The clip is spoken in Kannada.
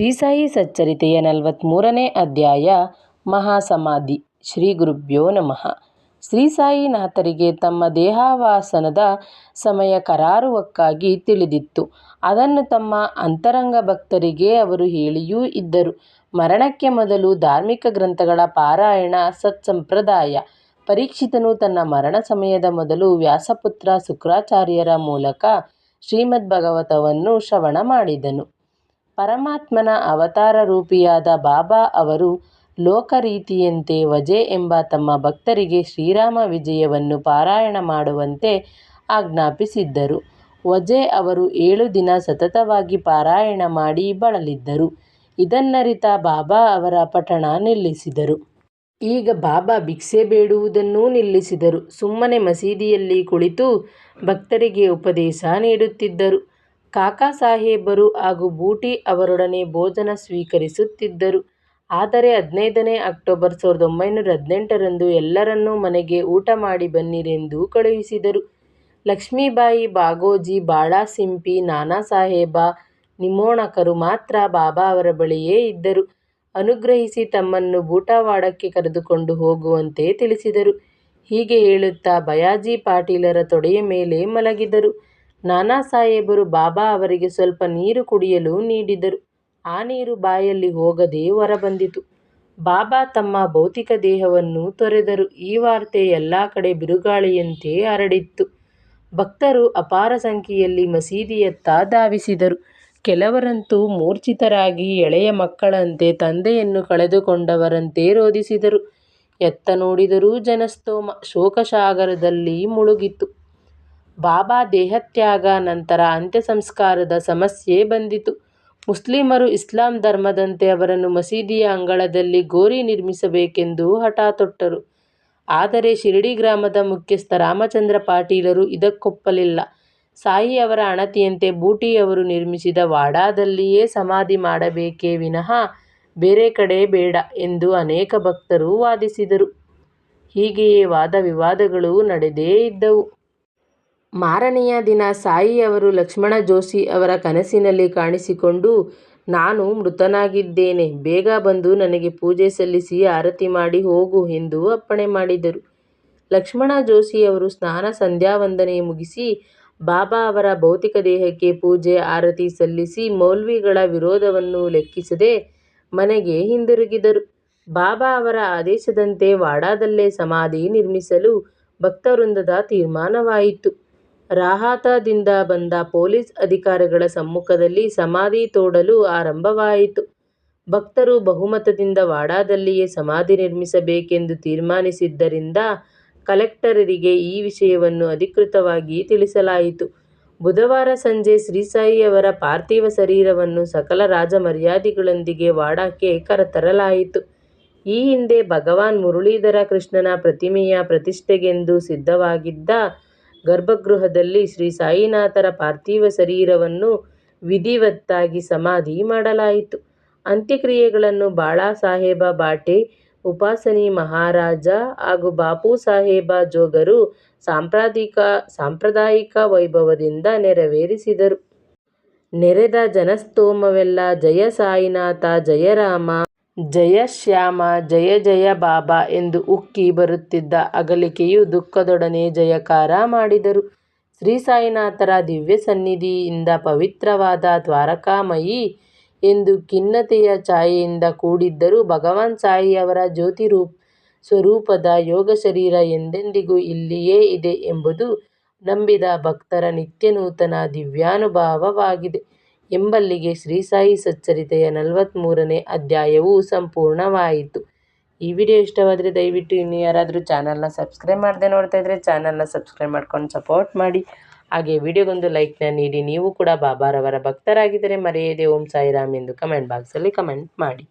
ಶ್ರೀ ಸಾಯಿ ಸಚ್ಚರಿತೆಯ ನಲವತ್ತ್ಮೂರನೇ ಅಧ್ಯಾಯ ಮಹಾಸಮಾಧಿ ಶ್ರೀ ಗುರುಭ್ಯೋ ನಮಃ ಶ್ರೀ ಸಾಯಿನಾಥರಿಗೆ ತಮ್ಮ ದೇಹಾವಾಸನದ ಸಮಯ ಕರಾರುವಕ್ಕಾಗಿ ತಿಳಿದಿತ್ತು. ಅದನ್ನು ತಮ್ಮ ಅಂತರಂಗ ಭಕ್ತರಿಗೆ ಅವರು ಹೇಳಿಯೂ ಇದ್ದರು. ಮರಣಕ್ಕೆ ಮೊದಲು ಧಾರ್ಮಿಕ ಗ್ರಂಥಗಳ ಪಾರಾಯಣ ಸತ್ಸಂಪ್ರದಾಯ. ಪರೀಕ್ಷಿತನು ತನ್ನ ಮರಣ ಸಮಯದ ಮೊದಲು ವ್ಯಾಸಪುತ್ರ ಶುಕ್ರಾಚಾರ್ಯರ ಮೂಲಕ ಶ್ರೀಮದ್ ಭಗವತವನ್ನು ಶ್ರವಣ ಮಾಡಿದನು. ಪರಮಾತ್ಮನ ಅವತಾರ ರೂಪಿಯಾದ ಬಾಬಾ ಅವರು ಲೋಕರೀತಿಯಂತೆ ವಜೆ ಎಂಬ ತಮ್ಮ ಭಕ್ತರಿಗೆ ಶ್ರೀರಾಮ ವಿಜಯವನ್ನು ಪಾರಾಯಣ ಮಾಡುವಂತೆ ಆಜ್ಞಾಪಿಸಿದ್ದರು. ವಜೆ ಅವರು ಏಳು ದಿನ ಸತತವಾಗಿ ಪಾರಾಯಣ ಮಾಡಿ ಬಳಲಿದ್ದರು. ಇದನ್ನರಿತ ಬಾಬಾ ಅವರ ಪಠಣ ನಿಲ್ಲಿಸಿದರು. ಈಗ ಬಾಬಾ ಭಿಕ್ಷೆ ಬೇಡುವುದನ್ನೂ ನಿಲ್ಲಿಸಿದರು. ಸುಮ್ಮನೆ ಮಸೀದಿಯಲ್ಲಿ ಕುಳಿತು ಭಕ್ತರಿಗೆ ಉಪದೇಶ ನೀಡುತ್ತಿದ್ದರು. ಕಾಕಾ ಸಾಹೇಬರು ಹಾಗೂ ಬೂಟಿ ಅವರೊಡನೆ ಭೋಜನ ಸ್ವೀಕರಿಸುತ್ತಿದ್ದರು. ಆದರೆ ಹದಿನೈದನೇ ಅಕ್ಟೋಬರ್ ಸಾವಿರದ ಒಂಬೈನೂರ ಹದಿನೆಂಟರಂದು ಎಲ್ಲರನ್ನೂ ಮನೆಗೆ ಊಟ ಮಾಡಿ ಬನ್ನಿರೆಂದು ಕಳುಹಿಸಿದರು. ಲಕ್ಷ್ಮೀಬಾಯಿ, ಬಾಗೋಜಿ, ಬಾಳಾ ಸಿಂಪಿ, ನಾನಾಸಾಹೇಬ, ನಿಮೋಣಕರು ಮಾತ್ರ ಬಾಬಾ ಅವರ ಬಳಿಯೇ ಇದ್ದರು. ಅನುಗ್ರಹಿಸಿ ತಮ್ಮನ್ನು ಬೂಟವಾಡಕ್ಕೆ ಕರೆದುಕೊಂಡು ಹೋಗುವಂತೆ ತಿಳಿಸಿದರು. ಹೀಗೆ ಹೇಳುತ್ತಾ ಬಯಾಜಿ ಪಾಟೀಲರ ತೊಡೆಯ ಮೇಲೆ ಮಲಗಿದರು. ನಾನಾಸಾಹೇಬರು ಬಾಬಾ ಅವರಿಗೆ ಸ್ವಲ್ಪ ನೀರು ಕುಡಿಯಲು ನೀಡಿದರು. ಆ ನೀರು ಬಾಯಲ್ಲಿ ಹೋಗದೆ ಹೊರಬಂದಿತು. ಬಾಬಾ ತಮ್ಮ ಭೌತಿಕ ದೇಹವನ್ನು ತೊರೆದರು. ಈ ವಾರ್ತೆ ಎಲ್ಲ ಕಡೆ ಬಿರುಗಾಳಿಯಂತೆ ಹರಡಿತ್ತು. ಭಕ್ತರು ಅಪಾರ ಸಂಖ್ಯೆಯಲ್ಲಿ ಮಸೀದಿಯತ್ತ ಧಾವಿಸಿದರು. ಕೆಲವರಂತೂ ಮೂರ್ಛಿತರಾಗಿ ಎಳೆಯ ಮಕ್ಕಳಂತೆ ತಂದೆಯನ್ನು ಕಳೆದುಕೊಂಡವರಂತೆ ರೋದಿಸಿದರು. ಎತ್ತ ನೋಡಿದರೂ ಜನಸ್ತೋಮ ಶೋಕಸಾಗರದಲ್ಲಿ ಮುಳುಗಿತ್ತು. ಬಾಬಾ ದೇಹತ್ಯಾಗ ನಂತರ ಅಂತ್ಯಸಂಸ್ಕಾರದ ಸಮಸ್ಯೆ ಬಂದಿತು. ಮುಸ್ಲಿಮರು ಇಸ್ಲಾಂ ಧರ್ಮದಂತೆ ಅವರನ್ನು ಮಸೀದಿಯ ಅಂಗಳದಲ್ಲಿ ಗೋರಿ ನಿರ್ಮಿಸಬೇಕೆಂದು ಹಠ ತೊಟ್ಟರು. ಆದರೆ ಶಿರಡಿ ಗ್ರಾಮದ ಮುಖ್ಯಸ್ಥ ರಾಮಚಂದ್ರ ಪಾಟೀಲರು ಇದಕ್ಕೊಪ್ಪಲಿಲ್ಲ. ಸಾಯಿ ಅವರ ಅಣತಿಯಂತೆ ಬೂಟಿಯವರು ನಿರ್ಮಿಸಿದ ವಾಡಾದಲ್ಲಿಯೇ ಸಮಾಧಿ ಮಾಡಬೇಕೇ ವಿನಃ ಬೇರೆ ಕಡೆ ಬೇಡ ಎಂದು ಅನೇಕ ಭಕ್ತರು ವಾದಿಸಿದರು. ಹೀಗೆಯೇ ವಾದ-ವಿವಾದಗಳು ನಡೆದೇ ಇದ್ದವು. ಮಾರನೆಯ ದಿನ ಸಾಯಿ ಅವರು ಲಕ್ಷ್ಮಣ ಜೋಶಿ ಅವರ ಕನಸಿನಲ್ಲಿ ಕಾಣಿಸಿಕೊಂಡು, ನಾನು ಮೃತನಾಗಿದ್ದೇನೆ. ಬೇಗ ಬಂದು ನನಗೆ ಪೂಜೆ ಸಲ್ಲಿಸಿ ಆರತಿ ಮಾಡಿ ಹೋಗು ಎಂದು ಅಪ್ಪಣೆ ಮಾಡಿದರು. ಲಕ್ಷ್ಮಣ ಜೋಶಿಯವರು ಸ್ನಾನ ಸಂಧ್ಯಾವಂದನೆ ಮುಗಿಸಿ ಬಾಬಾ ಅವರ ಭೌತಿಕ ದೇಹಕ್ಕೆ ಪೂಜೆ ಆರತಿ ಸಲ್ಲಿಸಿ ಮೌಲ್ವಿಗಳ ವಿರೋಧವನ್ನು ಲೆಕ್ಕಿಸದೆ ಮನೆಗೆ ಹಿಂದಿರುಗಿದರು. ಬಾಬಾ ಅವರ ಆದೇಶದಂತೆ ವಾಡಾದಲ್ಲೇ ಸಮಾಧಿ ನಿರ್ಮಿಸಲು ಭಕ್ತವೃಂದದ ತೀರ್ಮಾನವಾಯಿತು. ರಹಾತದಿಂದ ಬಂದ ಪೊಲೀಸ್ ಅಧಿಕಾರಿಗಳ ಸಮ್ಮುಖದಲ್ಲಿ ಸಮಾಧಿ ತೋಡಲು ಆರಂಭವಾಯಿತು. ಭಕ್ತರು ಬಹುಮತದಿಂದ ವಾಡಾದಲ್ಲಿಯೇ ಸಮಾಧಿ ನಿರ್ಮಿಸಬೇಕೆಂದು ತೀರ್ಮಾನಿಸಿದ್ದರಿಂದ ಕಲೆಕ್ಟರರಿಗೆ ಈ ವಿಷಯವನ್ನು ಅಧಿಕೃತವಾಗಿ ತಿಳಿಸಲಾಯಿತು. ಬುಧವಾರ ಸಂಜೆ ಶ್ರೀಸಾಯಿಯವರ ಪಾರ್ಥಿವ ಶರೀರವನ್ನು ಸಕಲ ರಾಜಮರ್ಯಾದೆಗಳೊಂದಿಗೆ ವಾಡಾಕ್ಕೆ ಕರೆತರಲಾಯಿತು. ಈ ಹಿಂದೆ ಭಗವಾನ್ ಮುರಳೀಧರ ಕೃಷ್ಣನ ಪ್ರತಿಮೆಯ ಪ್ರತಿಷ್ಠೆಗೆಂದು ಸಿದ್ಧವಾಗಿದ್ದ ಗರ್ಭಗೃಹದಲ್ಲಿ ಶ್ರೀ ಸಾಯಿನಾಥರ ಪಾರ್ಥಿವ ಶರೀರವನ್ನು ವಿಧಿವತ್ತಾಗಿ ಸಮಾಧಿ ಮಾಡಲಾಯಿತು. ಅಂತ್ಯಕ್ರಿಯೆಗಳನ್ನು ಬಾಳಾ ಸಾಹೇಬ ಬಾಟೆ ಉಪಾಸನಿ ಮಹಾರಾಜ ಹಾಗೂ ಬಾಪುಸಾಹೇಬ ಜೋಗರು ಸಾಂಪ್ರದಾಯಿಕ ವೈಭವದಿಂದ ನೆರವೇರಿಸಿದರು. ನೆರೆದ ಜನಸ್ತೋಮವೆಲ್ಲ ಜಯ ಸಾಯಿನಾಥ ಜಯ ರಾಮ, ಜಯ ಶ್ಯಾಮ, ಜಯ ಜಯ ಬಾಬಾ ಎಂದು ಉಕ್ಕಿ ಬರುತ್ತಿದ್ದ ಅಗಲಿಕೆಯು ದುಃಖದೊಡನೆ ಜಯಕಾರ ಮಾಡಿದರು. ಶ್ರೀ ಸಾಯಿನಾಥರ ದಿವ್ಯ ಸನ್ನಿಧಿಯಿಂದ ಪವಿತ್ರವಾದ ದ್ವಾರಕಾಮಯಿ ಎಂದು ಖಿನ್ನತೆಯ ಛಾಯೆಯಿಂದ ಕೂಡಿದ್ದರೂ ಭಗವಾನ್ ಸಾಯಿಯವರ ಜ್ಯೋತಿ ರೂಪ್ ಸ್ವರೂಪದ ಯೋಗ ಶರೀರ ಎಂದೆಂದಿಗೂ ಇಲ್ಲಿಯೇ ಇದೆ ಎಂಬುದು ನಂಬಿದ ಭಕ್ತರ ನಿತ್ಯನೂತನ ದಿವ್ಯಾನುಭವವಾಗಿದೆ ಎಂಬಲ್ಲಿಗೆ ಶ್ರೀ ಸಾಯಿ ಸಚ್ಚರಿತೆಯ ನಲವತ್ತ್ಮೂರನೇ ಅಧ್ಯಾಯವು ಸಂಪೂರ್ಣವಾಯಿತು. ಈ ವಿಡಿಯೋ ಇಷ್ಟವಾದರೆ ದಯವಿಟ್ಟು ಇನ್ನು ಯಾರಾದರೂ ಚಾನಲ್ನ ಸಬ್ಸ್ಕ್ರೈಬ್ ಮಾಡದೆ ನೋಡ್ತಾ ಇದ್ದರೆ ಚಾನಲ್ನ ಸಬ್ಸ್ಕ್ರೈಬ್ ಮಾಡ್ಕೊಂಡು ಸಪೋರ್ಟ್ ಮಾಡಿ. ಹಾಗೆ ವಿಡಿಯೋಗೊಂದು ಲೈಕ್ನ ನೀಡಿ. ನೀವು ಕೂಡ ಬಾಬಾರವರ ಭಕ್ತರಾಗಿದ್ದರೆ ಮರೆಯದೆ ಓಂ ಸಾಯಿರಾಮ್ ಎಂದು ಕಮೆಂಟ್ ಬಾಕ್ಸಲ್ಲಿ ಕಮೆಂಟ್ ಮಾಡಿ.